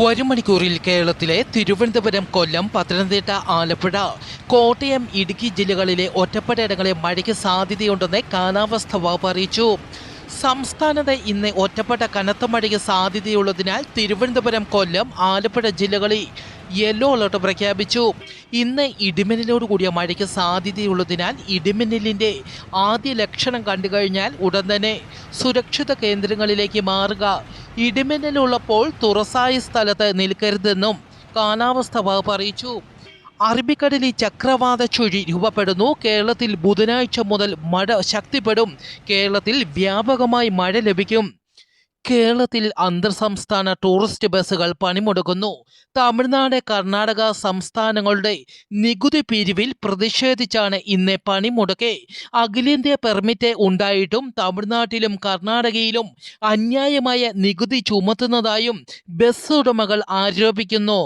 ഒരു മണിക്കൂറിൽ കേരളത്തിലെ തിരുവനന്തപുരം കൊല്ലം പത്തനംതിട്ട ആലപ്പുഴ കോട്ടയം ഇടുക്കി ജില്ലകളിലെ ഒറ്റപ്പെട്ടയിടങ്ങളിൽ മഴയ്ക്ക് സാധ്യതയുണ്ടെന്ന് കാലാവസ്ഥ വകുപ്പ് അറിയിച്ചു. സംസ്ഥാനത്ത് ഇന്ന് ഒറ്റപ്പെട്ട കനത്ത മഴയ്ക്ക് സാധ്യതയുള്ളതിനാൽ തിരുവനന്തപുരം കൊല്ലം ആലപ്പുഴ ജില്ലകളിൽ യെല്ലോ അലർട്ട് പ്രഖ്യാപിച്ചു. ഇന്ന് ഇടിമിന്നലോട് കൂടിയ മഴയ്ക്ക് സാധ്യതയുള്ളതിനാൽ ഇടിമിന്നലിന്റെ ആദ്യ ലക്ഷണം കണ്ടു കഴിഞ്ഞാൽ ഉടൻ തന്നെ സുരക്ഷിത കേന്ദ്രങ്ങളിലേക്ക് മാറുക. ഇടിമിന്നലുള്ളപ്പോൾ തുറസായ സ്ഥലത്ത് നിൽക്കരുതെന്നും കാലാവസ്ഥ വകുപ്പ് അറിയിച്ചു. അറബിക്കടലിൽ ചക്രവാത ചുഴി രൂപപ്പെടുന്നു. കേരളത്തിൽ ബുധനാഴ്ച മുതൽ മഴ ശക്തിപ്പെടും. കേരളത്തിൽ വ്യാപകമായി മഴ ലഭിക്കും. കേരളത്തിൽ അന്തർ സംസ്ഥാന ടൂറിസ്റ്റ് ബസ്സുകൾ പണിമുടക്കുന്നു. തമിഴ്നാട് കർണാടക സംസ്ഥാനങ്ങളുടെ നികുതി പിരിവിൽ പ്രതിഷേധിച്ചാണ് ഇന്ന് പണിമുടക്കെ. അഖിലേന്ത്യാ പെർമിറ്റ് ഉണ്ടായിട്ടും തമിഴ്നാട്ടിലും കർണാടകയിലും അന്യായമായ നികുതി ചുമത്തുന്നതായും ബസ് ഉടമകൾ ആരോപിക്കുന്നു.